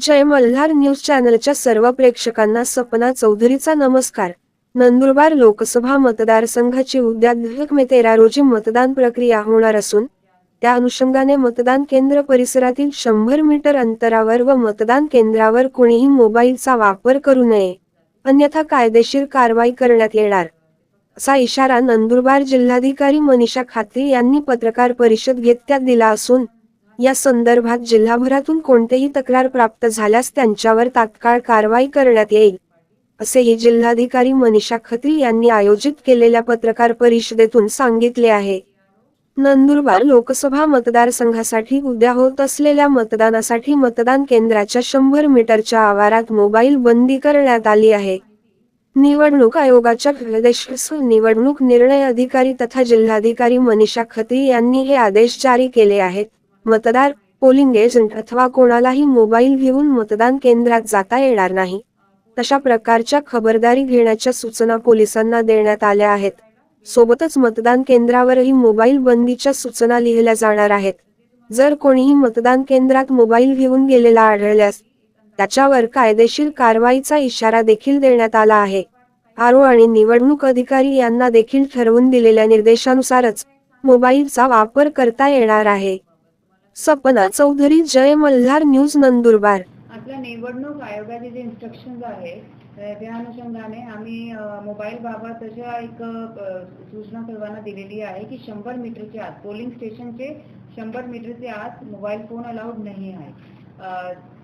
जय Malhar news चॅनलच्या सर्व प्रेक्षकांना सपना चौधरीचा नमस्कार. नंदुरबार लोकसभा मतदारसंघाची उद्या दिनांक मे तेरा रोजी मतदान प्रक्रिया होणार असून त्या अनुषंगाने मतदान केंद्र परिसरातील शंभर मीटर अंतरावर व मतदान केंद्रावर कोणीही मोबाईलचा वापर करू नये. अन्यथा कायदेशीर कारवाई करण्यात येणार. असा इशारा नंदुरबार जिल्हाधिकारी मनीषा खात्री यांनी पत्रकार परिषद घेत त्यात दिला असून या संदर्भात जिल्हाभरातून कोणतेही तक्रार प्राप्त झाल्यास त्यांच्यावर तात्काळ कारवाई करण्यात येईल असेही जिल्हाधिकारी मनीषा खत्री यांनी आयोजित केलेल्या पत्रकार परिषदेतून सांगितले आहे. नंदुरबार लोकसभा मतदारसंघासाठी उद्या होत असलेल्या मतदानासाठी मतदान केंद्राच्या शंभर मीटरच्या आवारात मोबाईल बंदी करण्यात आली आहे. निवडणूक आयोगाच्या निवडणूक निर्णय अधिकारी तथा जिल्हाधिकारी मनीषा खत्री यांनी हे आदेश जारी केले आहेत. मतदार पोलिंग एजंट अथवा कोणालाही मोबाईल घेऊन मतदान केंद्रात जाता येणार नाही. तशा प्रकारच्या खबरदारी घेण्याच्या सूचना पोलिसांना देण्यात आल्या आहेत. सोबतच मतदान केंद्रावरही मोबाईल बंदीच्या सूचना लिहिल्या जाणार आहेत. जर कोणीही मतदान केंद्रात मोबाईल घेऊन गेलेला आढळल्यास त्याच्यावर कायदेशीर कारवाईचा इशारा देखील देण्यात आला आहे. आरो आणि निवडणूक अधिकारी यांना देखील ठरवून दिलेल्या निर्देशानुसारच मोबाईलचा वापर करता येणार आहे. सपना चौधरी जय मल्हार न्यूज नंदुरबार. आपल्या निवडणूक आयोगाचे जे इन्स्ट्रक्शन आहे त्या अनुषंगाने आम्ही मोबाईल बाबत अशा एक सूचना सर्वांना दिलेली आहे की शंभर मीटरच्या आत पोलिंग स्टेशनचे शंभर मीटरच्या आत मोबाईल फोन अलाउड नाही आहे.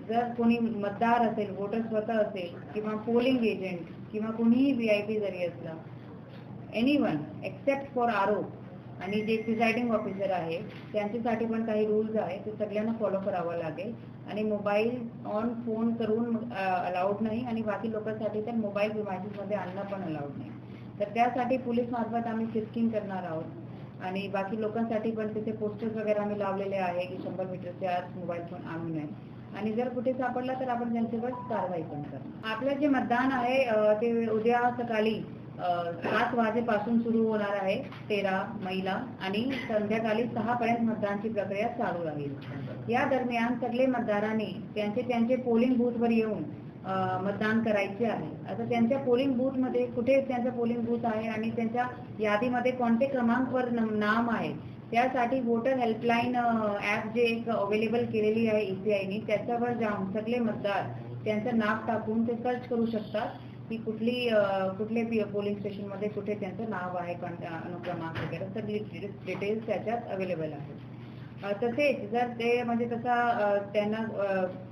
जर कोणी मतदार असेल वोटर स्वतः असेल किंवा पोलिंग एजंट किंवा कोणीही व्ही आय पी जरी असला एनी वन एक्सेप्ट फॉर आरोप आणि जे प्रिझायडिंग ऑफिसर आहे त्यांच्यासाठी पण काही रूल्स आहे ते सगळ्यांना फॉलो करावं लागेल. आणि मोबाईल ऑन फोन करून अलाउड नाही आणि बाकी लोकांसाठी तर मोबाईल मध्ये आणणं पण अलाउड नाही. तर त्यासाठी पोलीस मार्फत आम्ही सिस्किंग करणार आहोत. आणि बाकी लोकांसाठी पण तिथे पोस्टर्स वगैरे आम्ही लावलेले आहे की शंभर मीटरच्या आत मोबाईल फोन आणू नये. आणि जर कुठे सापडला तर आपण त्यांच्यावर कारवाई पण करणार. आपलं जे मतदान आहे ते उद्या सकाळी सात वाजेपासून सुरू होणार आहे तेरा महिला आणि संध्याकाळी सहा पर्यंत मतदानाची प्रक्रिया चालू राहील. या दरम्यान सगळे मतदारांनी त्यांचे त्यांचे पोलिंग बूथवर येऊन मतदान करायचे आहे. आता त्यांच्या पोलिंग बूथमध्ये कुठे त्यांचा पोलिंग बूथ आहे आणि त्यांच्या यादीमध्ये कोणते क्रमांकवर नाम आहे त्यासाठी वोटर हेल्पलाईन ऍप जे एक अवेलेबल केलेली आहे ईसीआयनी त्याच्यावर जाऊन सगळे मतदार त्यांचं नाव टाकून ते सर्च करू शकतात. की कुठली कुठले पोलिंग स्टेशनमध्ये कुठे त्यांचं नाव आहे अनुक्रमांक वगैरे सगळी डिटेल्स त्याच्यात अवेलेबल आहे तसेच जर ते म्हणजे तसा त्यांना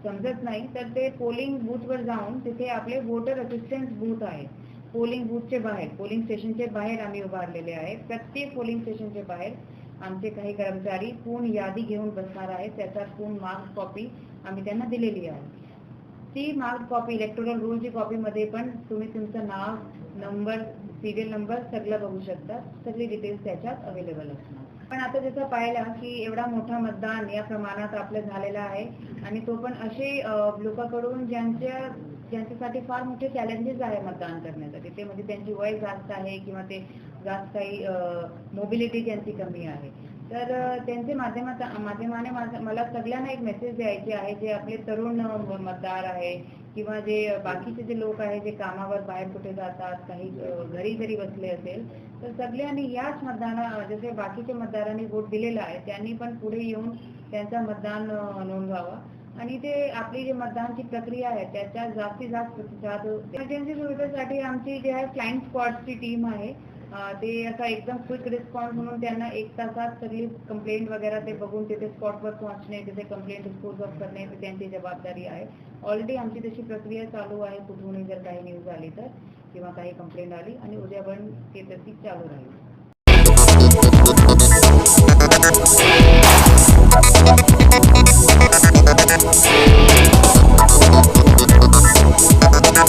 समजत नाही तर ते पोलिंग बूथवर जाऊन तिथे आपले वोटर असिस्टन्स बूथ आहे. पोलिंग बूथचे बाहेर पोलिंग स्टेशनचे बाहेर आम्ही उभारलेले आहे प्रत्येक पोलिंग स्टेशनचे बाहेर आमचे काही कर्मचारी पूर्ण यादी घेऊन बसणार आहेत. त्याचा पूर्ण मार्क कॉपी आम्ही त्यांना दिलेली आहे. ती मार्क कॉपी इलेक्ट्रोरल रूलची कॉपीमध्ये पण तुम्ही तुमचं नाव नंबर सिरियल नंबर सगळं बघू शकता. सगळी डिटेल्स त्याच्यात अवेलेबल असणार. पण आता जसं पाहिलं की एवढा मोठा मतदान या प्रमाणात आपलं झालेलं आहे आणि तो पण असे लोकांकडून ज्यांच्या ज्यांच्यासाठी फार मोठे चॅलेंजेस आहे मतदान करण्यासाठी. ते म्हणजे त्यांची वय जास्त आहे किंवा ते जास्त काही मोबिलिटी त्यांची कमी आहे. तर त्यांचे माध्यमात माध्यमाने मला सगळ्यांना एक मेसेज द्यायचे आहे जे आपले तरुण मतदार आहे किंवा जे बाकीचे जे लोक आहे जे कामावर बाहेर कुठे जातात काही घरी जरी बसले असेल तर सगळ्यांनी याच मतदाना जसे बाकीच्या मतदारांनी वोट दिलेला आहे त्यांनी पण पुढे येऊन त्यांचा मतदान नोंदवावं नोंदवावा. आणि ते आपली जी मतदानची प्रक्रिया आहे त्याच्या जास्तीत जास्त प्रतिसाद इमर्जन्सी सुविधेसाठी आमची जी आहे क्लाइंट स्क्वॉडची टीम आहे. ते असा एकदम क्विक रिस्पॉन्स म्हणून त्यांना एक तासात सगळी कंप्लेंट वगैरे ते बघून तिथे स्पॉटवर पोहोचणे तिथे कंप्लेंट डिस्पोज ऑफ करणे ती त्यांची जबाबदारी आहे. ऑलरेडी आमची तशी प्रक्रिया चालू आहे. कुठूनही जर काही न्यूज आली तर किंवा काही कंप्लेंट आली आणि उद्या पण ते तशी चालू राहील.